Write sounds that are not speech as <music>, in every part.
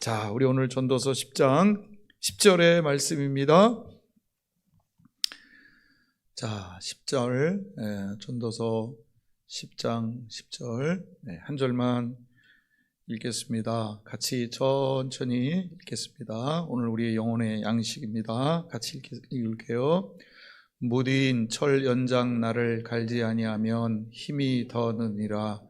자, 우리 오늘 전도서 10장 10절의 말씀입니다. 자, 10절, 예, 전도서 10장 10절, 네, 한 절만 읽겠습니다. 같이 천천히 읽겠습니다. 오늘 우리의 영혼의 양식입니다. 같이 읽- 읽을게요. 무딘 철 연장 나를 갈지 아니하면 힘이 더 느니라.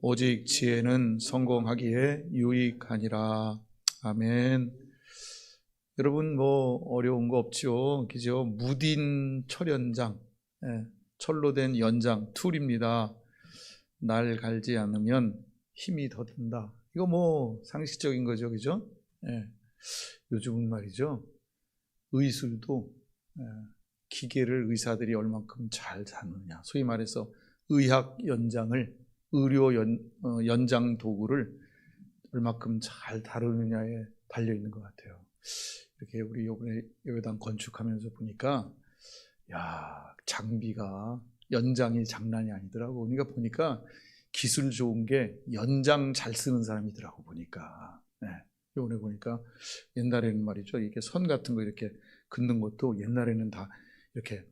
오직 지혜는 성공하기에 유익하니라. 아멘. 여러분 뭐 어려운 거 없죠. 그죠? 무딘 철 연장, 예, 철로 된 연장 툴입니다. 날 갈지 않으면 힘이 더 든다. 이거 뭐 상식적인 거죠, 그죠? 예. 요즘은 말이죠. 의술도 예, 기계를 의사들이 얼만큼 잘 다느냐. 소위 말해서 의학 연장을 의료 연, 어, 연장 도구를 얼마큼 잘 다루느냐에 달려 있는 것 같아요. 이렇게 우리 요번에 예배당 건축하면서 보니까 야 장비가 연장이 장난이 아니더라고. 그러니까 보니까 기술 좋은 게 연장 잘 쓰는 사람이더라고 보니까. 네. 요번에 보니까 옛날에는 말이죠. 이렇게 선 같은 거 이렇게 긋는 것도 옛날에는 다 이렇게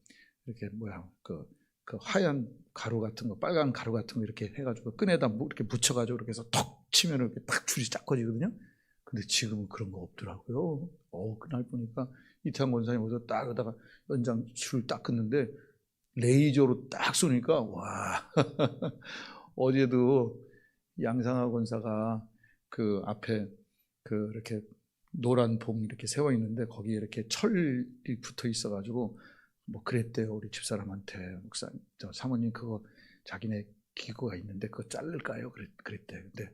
이렇게 뭐야 그, 그 하얀 가루 같은 거 빨간 가루 같은 거 이렇게 해가지고 끈에다 뭐 이렇게 붙여가지고 이렇게 해서 톡 치면 이렇게 딱 줄이 쫙 꺼지거든요. 근데 지금은 그런 거 없더라고요. 어 그날 보니까 이태환 권사님 어디서 딱 하다가 연장 줄딱 긋는데 레이저로 딱 쏘니까 와 <laughs> 어제도 양상하 권사가 그 앞에 그 이렇게 노란 봉 이렇게 세워 있는데 거기에 이렇게 철이 붙어 있어 가지고 뭐 그랬대요 우리 집사람한테 목사님 저 사모님 그거 자기네 기구가 있는데 그거 자를까요? 그랬, 그랬대. 근데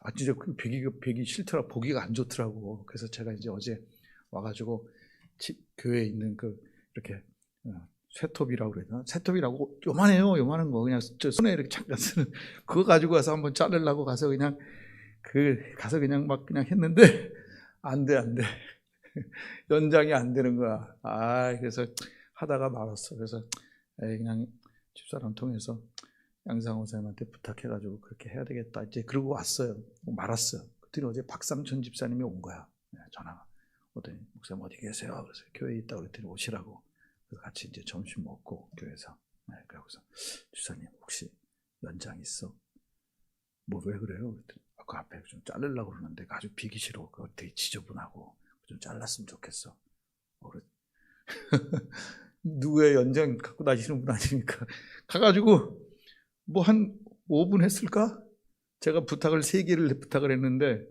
아 진짜 그 배기가 배기 싫더라. 보기가 안 좋더라고. 그래서 제가 이제 어제 와가지고 지- 교회에 있는 그 이렇게 어, 쇠톱이라고 그래야 되나 쇠톱이라고 요만해요. 요만한 거. 그냥 저 손에 이렇게 잠깐 쓰는 <laughs> 그거 가지고 가서 한번 자르려고 가서 그냥 그 가서 그냥 막 그냥 했는데 <laughs> 안 돼 안 돼. <laughs> 연장이 안 되는 거야. 아 그래서 하다가 말았어. 그래서 에이, 그냥 집사람 통해서 양상호 선생님한테 부탁해가지고 그렇게 해야 되겠다. 이제 그러고 왔어요. 말았어요. 그랬더니 어제 박삼천 집사님이 온 거야. 네, 전화가. 오더니 목사님 어디 계세요? 그래서 교회에 있다고 그랬더니 오시라고. 그래서 같이 이제 점심 먹고 교회에서. 네, 그러고서 집사님 혹시 연장 있어? 뭐 왜 그래요? 그랬더니 아, 그 앞에 좀 자르려고 그러는데 아주 비기 싫어. 그거 되게 지저분하고 좀 잘랐으면 좋겠어. 어, 그래. <laughs> 누구의 연장 갖고 다니시는 분 아니니까? <laughs> 가가지고 뭐 한 5분 했을까? 제가 부탁을 세 개를 부탁을 했는데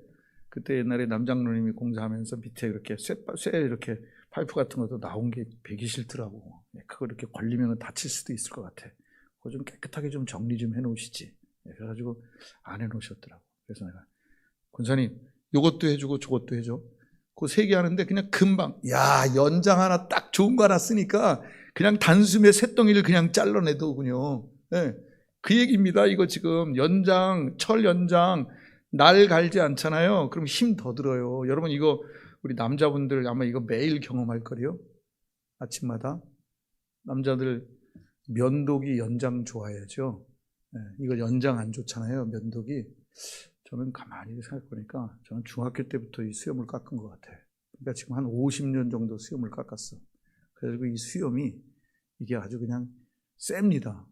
그때 옛날에 남장로님이 공사하면서 밑에 이렇게 쇠, 쇠 이렇게 파이프 같은 것도 나온 게 배기 싫더라고. 네, 그거 이렇게 걸리면 다칠 수도 있을 것 같아. 그거 좀 깨끗하게 좀 정리 좀 해놓으시지. 네, 그래가지고 안 해놓으셨더라고. 그래서 내가 군사님 요것도 해주고 저것도 해줘. 그 세 개 하는데 그냥 금방 야 연장 하나 딱 좋은 거 하나 쓰니까 그냥 단숨에 쇳덩이를 그냥 잘라내더군요. 네. 그 얘기입니다. 이거 지금 연장, 철 연장, 날 갈지 않잖아요. 그럼 힘 더 들어요. 여러분 이거 우리 남자분들 아마 이거 매일 경험할 거래요. 아침마다 남자들 면도기 연장 좋아해야죠. 네, 이거 연장 안 좋잖아요. 면도기. 저는 가만히 생각해 보니까 저는 중학교 때부터 이 수염을 깎은 것 같아. 그러니까 지금 한 50년 정도 수염을 깎았어. 그래서 이 수염이 이게 아주 그냥 셉니다.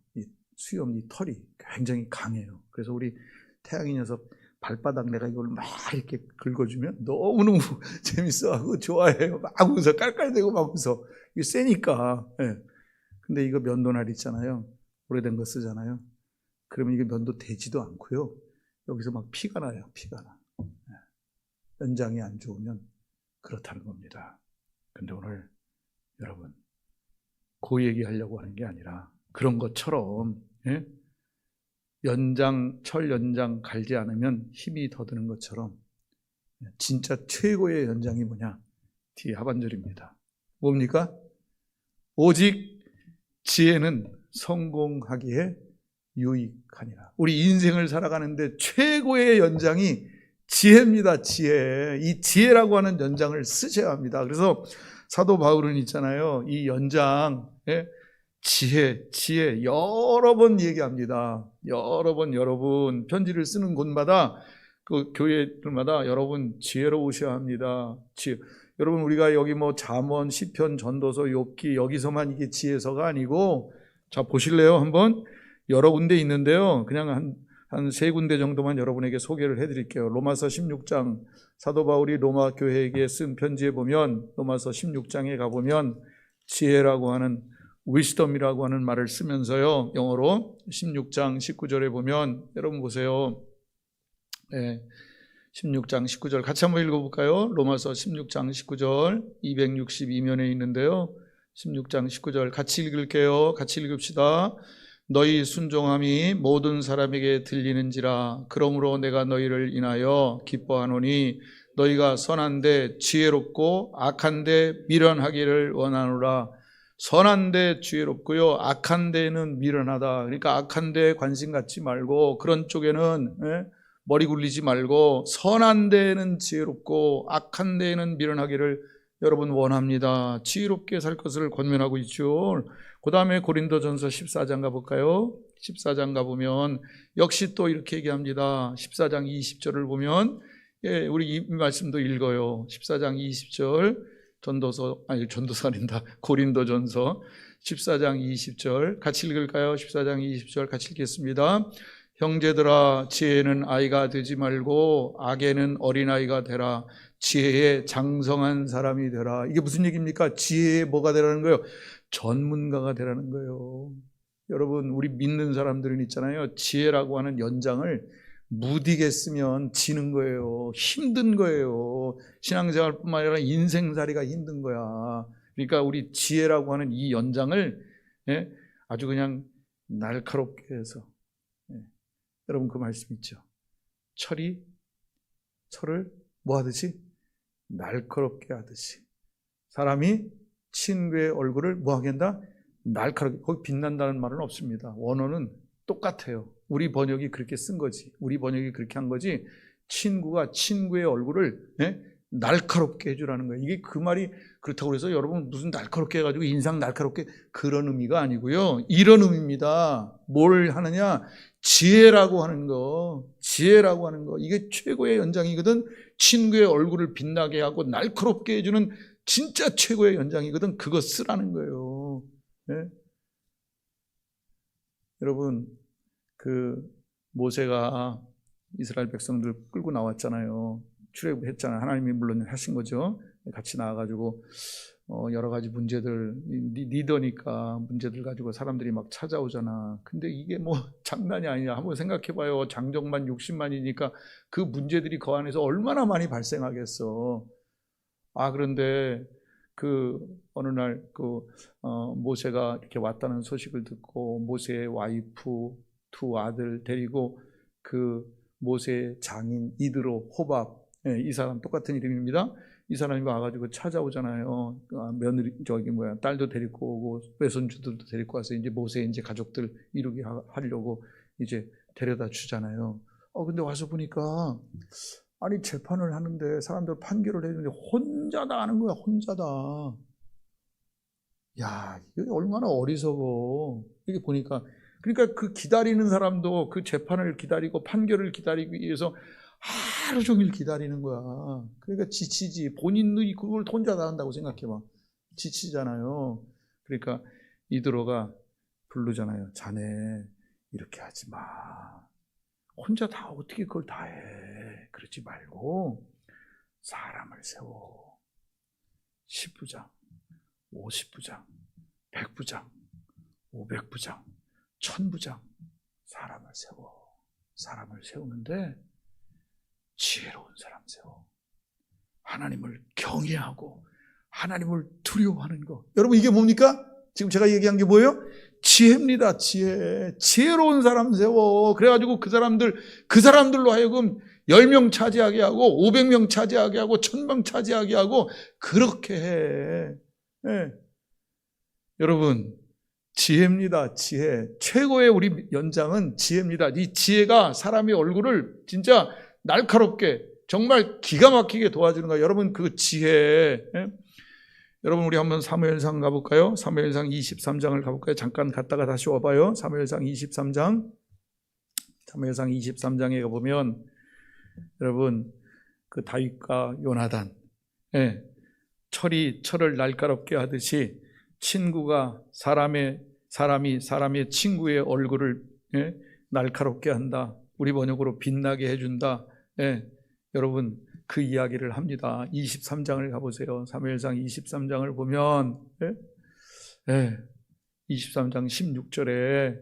이 수염, 이 털이 굉장히 강해요. 그래서 우리 태양이 녀석 발바닥 내가 이걸 막 이렇게 긁어주면 너무너무 <laughs> 재밌어하고 좋아해요. 막 웃어, 깔깔대고 막 웃어. 이게 세니까. 예. 근데 이거 면도날 있잖아요. 오래된 거 쓰잖아요. 그러면 이게 면도 되지도 않고요. 여기서 막 피가 나요, 피가 나. 예. 연장이 안 좋으면 그렇다는 겁니다. 근데 오늘 여러분, 그 얘기 하려고 하는 게 아니라 그런 것처럼, 예? 연장, 철 연장 갈지 않으면 힘이 더 드는 것처럼 진짜 최고의 연장이 뭐냐? 뒤에 하반절입니다. 뭡니까? 오직 지혜는 성공하기에 유익하니라. 우리 인생을 살아가는데 최고의 연장이 지혜입니다. 지혜. 이 지혜라고 하는 연장을 쓰셔야 합니다. 그래서 사도 바울은 있잖아요. 이 연장, 예? 지혜, 지혜 여러 번 얘기합니다. 여러 번 여러 번 편지를 쓰는 곳마다 그 교회들마다 여러분 지혜로우셔야 합니다. 지혜. 여러분 우리가 여기 뭐 잠언, 시편, 전도서, 욥기 여기서만 이게 지혜서가 아니고 자 보실래요? 한번 여러 군데 있는데요. 그냥 한 한 세 군데 정도만 여러분에게 소개를 해드릴게요. 로마서 16장 사도 바울이 로마 교회에게 쓴 편지에 보면 로마서 16장에 가보면 지혜라고 하는 wisdom이라고 하는 말을 쓰면서요. 영어로 16장 19절에 보면 여러분 보세요. 네, 16장 19절 같이 한번 읽어볼까요? 로마서 16장 19절 262면에 있는데요. 16장 19절 같이 읽을게요. 같이 읽읍시다. 너희 순종함이 모든 사람에게 들리는지라 그러므로 내가 너희를 인하여 기뻐하노니 너희가 선한데 지혜롭고 악한데 미련하기를 원하노라 선한 데 지혜롭고요 악한 데는 미련하다 그러니까 악한데 관심 갖지 말고 그런 쪽에는 예? 머리 굴리지 말고 선한 데에는 지혜롭고 악한 데에는 미련하기를 여러분 원합니다. 지혜롭게 살 것을 권면하고 있죠. 그 다음에 고린도전서 14장 가볼까요? 14장 가보면 역시 또 이렇게 얘기합니다. 14장 20절을 보면 예, 우리 이 말씀도 읽어요. 14장 20절 전도서 아니 전도서 아닌다. <laughs> 고린도전서 14장 20절 같이 읽을까요? 14장 20절 같이 읽겠습니다. 형제들아 지혜는 아이가 되지 말고 악에는 어린아이가 되라 지혜에 장성한 사람이 되라 이게 무슨 얘기입니까? 지혜에 뭐가 되라는 거예요? 전문가가 되라는 거예요 여러분 우리 믿는 사람들은 있잖아요 지혜라고 하는 연장을 무디게 쓰면 지는 거예요 힘든 거예요 신앙생활뿐만 아니라 인생살이가 힘든 거야 그러니까 우리 지혜라고 하는 이 연장을 예? 아주 그냥 날카롭게 해서 여러분 그 말씀 있죠. 철이 철을 뭐 하듯이 날카롭게 하듯이 사람이 친구의 얼굴을 뭐 하게 한다? 날카롭게 거기 빛난다는 말은 없습니다. 원어는 똑같아요. 우리 번역이 그렇게 쓴 거지. 우리 번역이 그렇게 한 거지. 친구가 친구의 얼굴을 예? 날카롭게 해주라는 거예요. 이게 그 말이 그렇다고 해서 여러분 무슨 날카롭게 해가지고 인상 날카롭게 그런 의미가 아니고요. 이런 의미입니다. 뭘 하느냐? 지혜라고 하는 거, 지혜라고 하는 거, 이게 최고의 연장이거든. 친구의 얼굴을 빛나게 하고 날카롭게 해주는 진짜 최고의 연장이거든. 그거 쓰라는 거예요. 네? 여러분, 그 모세가 이스라엘 백성들 끌고 나왔잖아요. 출애굽했잖아요. 하나님이 물론 하신 거죠. 같이 나와가지고 어, 여러 가지 문제들 리더니까 문제들 가지고 사람들이 막 찾아오잖아. 근데 이게 뭐 <laughs> 장난이 아니냐. 한번 생각해봐요. 장정만 60만이니까 그 문제들이 그 안에서 얼마나 많이 발생하겠어. 아 그런데 그 어느 날그 어, 모세가 이렇게 왔다는 소식을 듣고 모세의 와이프 두 아들 데리고 그 모세의 장인 이드로 호밥 예, 이 사람 똑같은 이름입니다. 이 사람이 와가지고 찾아오잖아요. 아, 며느리 저기 뭐야 딸도 데리고 오고 외손주들도 데리고 와서 이제 모세 이제 가족들 이루게 하려고 이제 데려다 주잖아요. 어 근데 와서 보니까 아니 재판을 하는데 사람들 판결을 해주는데 혼자다 하는 거야 혼자다. 야 이게 얼마나 어리석어. 이게 보니까 그러니까 그 기다리는 사람도 그 재판을 기다리고 판결을 기다리기 위해서 하루 종일 기다리는 거야. 그러니까 지치지. 본인들이 그걸 혼자 다 한다고 생각해봐. 지치잖아요. 그러니까 이드로가 부르잖아요. 자네, 이렇게 하지 마. 혼자 다 어떻게 그걸 다 해. 그러지 말고, 사람을 세워. 10부장, 50부장, 100부장, 500부장, 1000부장, 사람을 세워. 사람을 세우는데, 지혜로운 사람 세워. 하나님을 경외하고 하나님을 두려워하는 거. 여러분 이게 뭡니까? 지금 제가 얘기한 게 뭐예요? 지혜입니다. 지혜. 지혜로운 사람 세워. 그래가지고 그 사람들, 그 사람들로 하여금 10명 차지하게 하고, 500명 차지하게 하고, 1000명 차지하게 하고, 그렇게 해. 네. 여러분, 지혜입니다. 지혜. 최고의 우리 연장은 지혜입니다. 이 지혜가 사람의 얼굴을 진짜 날카롭게 정말 기가 막히게 도와주는 거예요. 여러분 그 지혜. 예? 여러분 우리 한번 사무엘상 가볼까요? 사무엘상 23장을 가볼까요? 잠깐 갔다가 다시 와봐요. 사무엘상 23장. 사무엘상 23장에 가보면 여러분 그 다윗과 요나단 예, 철이 철을 날카롭게 하듯이 친구가 사람의 사람이 사람의 친구의 얼굴을 예, 날카롭게 한다. 우리 번역으로 빛나게 해준다. 예, 여러분 그 이야기를 합니다. 23장을 가보세요. 사무엘상 23장을 보면 예? 예, 23장 16절에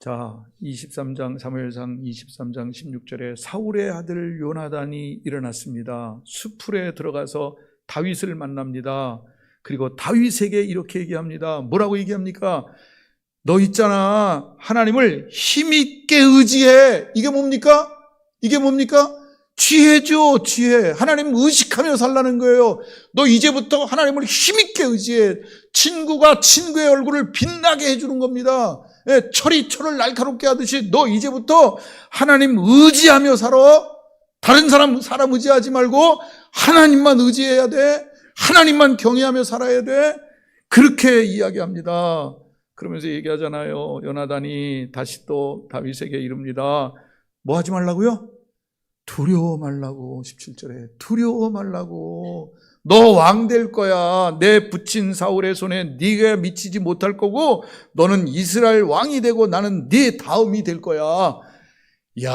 자 23장 사무엘상 23장 16절에 사울의 아들 요나단이 일어났습니다. 수풀에 들어가서 다윗을 만납니다. 그리고 다윗에게 이렇게 얘기합니다. 뭐라고 얘기합니까? 너 있잖아. 하나님을 힘있게 의지해. 이게 뭡니까? 이게 뭡니까? 지혜죠, 지혜. 하나님 의식하며 살라는 거예요. 너 이제부터 하나님을 힘있게 의지해. 친구가 친구의 얼굴을 빛나게 해주는 겁니다. 예, 철이 철을 날카롭게 하듯이 너 이제부터 하나님 의지하며 살아. 다른 사람, 사람 의지하지 말고 하나님만 의지해야 돼. 하나님만 경외하며 살아야 돼. 그렇게 이야기합니다. 그러면서 얘기하잖아요. 요나단이 다시 또 다윗에게 이릅니다. 뭐 하지 말라고요? 두려워 말라고 17절에 두려워 말라고 너 왕 될 거야 내 붙인 사울의 손에 네가 미치지 못할 거고 너는 이스라엘 왕이 되고 나는 네 다음이 될 거야 야,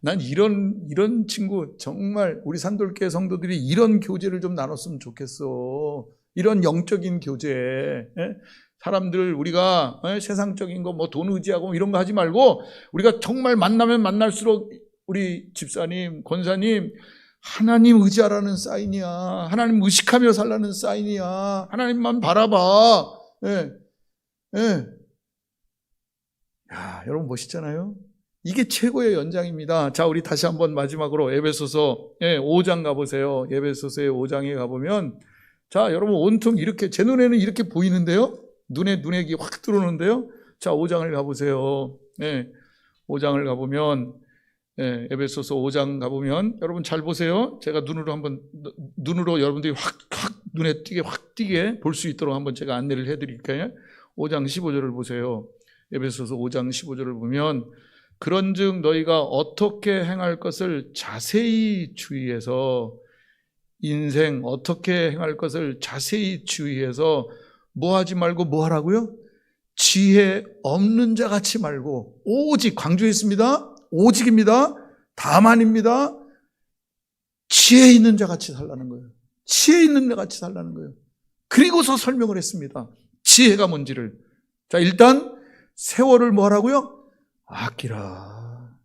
난 이런 이런 친구 정말 우리 산돌교 성도들이 이런 교제를 좀 나눴으면 좋겠어. 이런 영적인 교제. 예? 사람들 우리가 예? 세상적인 거 뭐 돈 의지하고 이런 거 하지 말고 우리가 정말 만나면 만날수록 우리 집사님, 권사님 하나님 의지하라는 사인이야. 하나님 의식하며 살라는 사인이야. 하나님만 바라봐. 예. 예. 야, 여러분 멋있잖아요. 이게 최고의 연장입니다. 자, 우리 다시 한번 마지막으로 에베소서 예, 5장 가보세요. 에베소서의 5장에 가보면 자, 여러분 온통 이렇게 제 눈에는 이렇게 보이는데요. 눈에 눈에 확 들어오는데요. 자, 5장을 가보세요. 예, 5장을 가보면 예, 에베소서 5장 가보면 여러분 잘 보세요. 제가 눈으로 한번 눈으로 여러분들이 확, 확 눈에 띄게 확 띄게 볼 수 있도록 한번 제가 안내를 해드릴게요. 5장 15절을 보세요. 에베소서 5장 15절을 보면 그런즉 너희가 어떻게 행할 것을 자세히 주의해서 인생 어떻게 행할 것을 자세히 주의해서 뭐 하지 말고 뭐 하라고요? 지혜 없는 자 같이 말고 오직 강조했습니다. 오직입니다. 다만입니다. 지혜 있는 자 같이 살라는 거예요. 지혜 있는 자 같이 살라는 거예요. 그리고서 설명을 했습니다. 지혜가 뭔지를. 자, 일단 세월을 뭐 하라고요? 아끼라.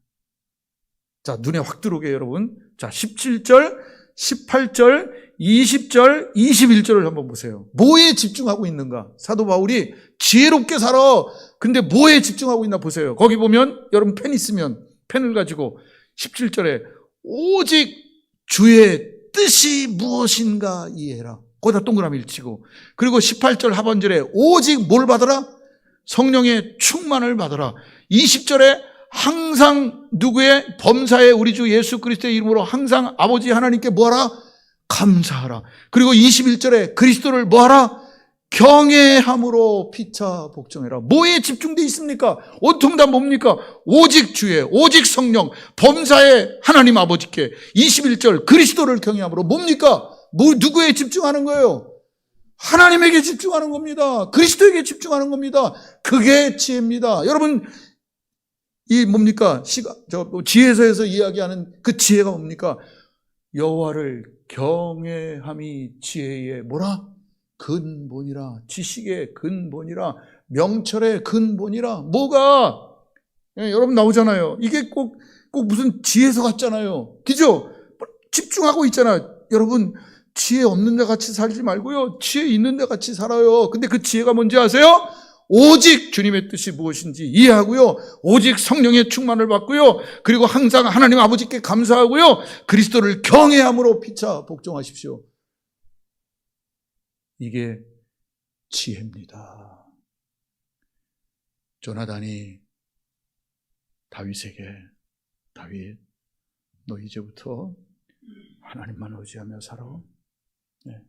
자, 눈에 확 들어오게 여러분. 자, 17절, 18절, 20절, 21절을 한번 보세요. 뭐에 집중하고 있는가? 사도 바울이 지혜롭게 살아. 근데 뭐에 집중하고 있나 보세요. 거기 보면 여러분 펜 있으면 펜을 가지고 17절에 오직 주의 뜻이 무엇인가 이해해라. 거기다 동그라미를 치고 그리고 18절 하반절에 오직 뭘 받아라? 성령의 충만을 받아라. 20절에 항상 누구의 범사에 우리 주 예수 그리스도의 이름으로 항상 아버지 하나님께 뭐하라? 감사하라. 그리고 21절에 그리스도를 뭐하라? 경외함으로 피차 복종해라. 뭐에 집중되어 있습니까? 온통 다 뭡니까? 오직 주의, 오직 성령, 범사의 하나님 아버지께 21절 그리스도를 경외함으로 뭡니까? 뭐 누구에 집중하는 거예요? 하나님에게 집중하는 겁니다. 그리스도에게 집중하는 겁니다. 그게 지혜입니다. 여러분 이 뭡니까? 시가 저 지혜서에서 이야기하는 그 지혜가 뭡니까? 여호와를 경외함이 지혜의 뭐라? 근본이라 지식의 근본이라 명철의 근본이라 뭐가 예, 여러분 나오잖아요. 이게 꼭 꼭 무슨 지혜서 같잖아요. 그죠? 집중하고 있잖아요. 여러분 지혜 없는 자 같이 살지 말고요. 지혜 있는 자 같이 살아요. 근데 그 지혜가 뭔지 아세요? 오직 주님의 뜻이 무엇인지 이해하고요. 오직 성령의 충만을 받고요. 그리고 항상 하나님 아버지께 감사하고요. 그리스도를 경외함으로 피차 복종하십시오. 이게 지혜입니다. 조나단이 다윗에게 다윗 너 이제부터 하나님만 의지하며 살아. 네.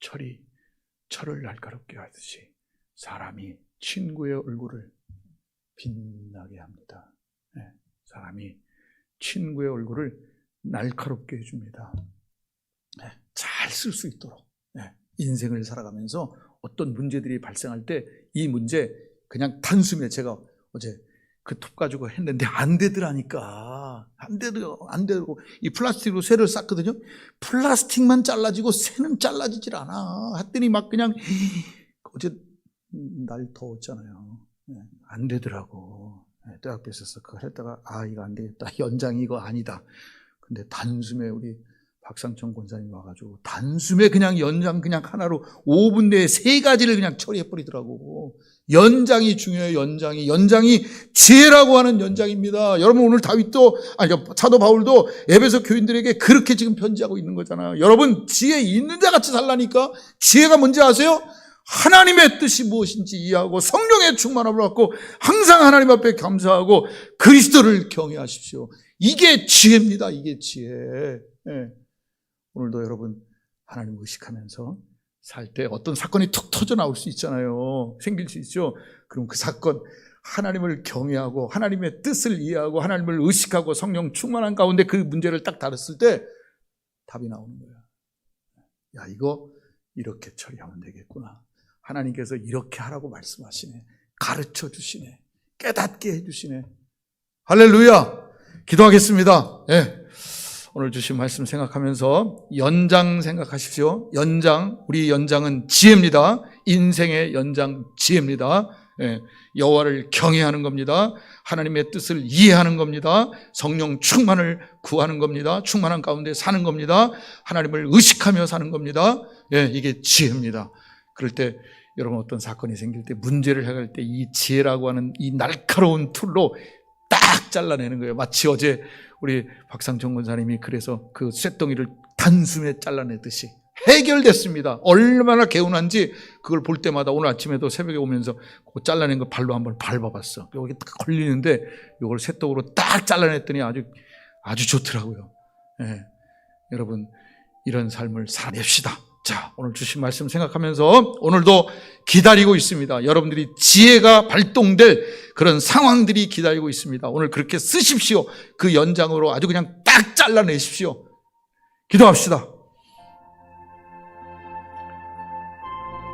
철이 철을 날카롭게 하듯이 사람이 친구의 얼굴을 빛나게 합니다. 네. 사람이 친구의 얼굴을 날카롭게 해줍니다. 잘쓸 수 있도록 네, 인생을 살아가면서 어떤 문제들이 발생할 때 이 문제 그냥 단숨에 제가 어제 그 톱 가지고 했는데 안 되더라니까 안 되더 안 되고 이 플라스틱으로 쇠를 쌌거든요. 플라스틱만 잘라지고 쇠는 잘라지질 않아. 했더니 막 그냥 <laughs> 어제 날 더웠잖아요. 네, 안 되더라고. 네, 대학교 있었어. 그걸 했다가 아 이거 안 되겠다. 연장이 이거 아니다. 근데 단숨에 우리 박상천 권사님 와가지고 단숨에 그냥 연장 그냥 하나로 5분 내에 세 가지를 그냥 처리해 버리더라고. 연장이 중요해요. 연장이 연장이 지혜라고 하는 연장입니다. 여러분 오늘 다윗도 아니 그러니까 사도 바울도 에베소 교인들에게 그렇게 지금 편지하고 있는 거잖아요. 여러분 지혜 있는 자 같이 살라니까 지혜가 뭔지 아세요? 하나님의 뜻이 무엇인지 이해하고 성령의 충만함을 받고 항상 하나님 앞에 감사하고 그리스도를 경외하십시오. 이게 지혜입니다. 이게 지혜. 예. 오늘도 여러분 하나님 의식하면서 살 때 어떤 사건이 툭 터져 나올 수 있잖아요. 생길 수 있죠. 그럼 그 사건 하나님을 경외하고 하나님의 뜻을 이해하고 하나님을 의식하고 성령 충만한 가운데 그 문제를 딱 다뤘을 때 답이 나오는 거야. 야, 이거 이렇게 처리하면 되겠구나. 하나님께서 이렇게 하라고 말씀하시네. 가르쳐 주시네. 깨닫게 해 주시네. 할렐루야! 기도하겠습니다. 예. 오늘 주신 말씀 생각하면서 연장 생각하십시오. 연장, 우리 연장은 지혜입니다. 인생의 연장 지혜입니다. 예, 여호와를 경외하는 겁니다. 하나님의 뜻을 이해하는 겁니다. 성령 충만을 구하는 겁니다. 충만한 가운데 사는 겁니다. 하나님을 의식하며 사는 겁니다. 예, 이게 지혜입니다. 그럴 때 여러분 어떤 사건이 생길 때 문제를 해결할 때 이 지혜라고 하는 이 날카로운 툴로 딱 잘라내는 거예요. 마치 어제 우리 박상정 권사님이 그래서 그 쇳덩이를 단숨에 잘라내듯이 해결됐습니다. 얼마나 개운한지 그걸 볼 때마다 오늘 아침에도 새벽에 오면서 그 잘라낸 거 발로 한번 밟아봤어. 여기 딱 걸리는데 이걸 쇳덩이로 딱 잘라냈더니 아주 아주 좋더라고요. 예. 여러분 이런 삶을 살아냅시다. 자, 오늘 주신 말씀 생각하면서 오늘도 기다리고 있습니다. 여러분들이 지혜가 발동될 그런 상황들이 기다리고 있습니다. 오늘 그렇게 쓰십시오. 그 연장으로 아주 그냥 딱 잘라내십시오. 기도합시다.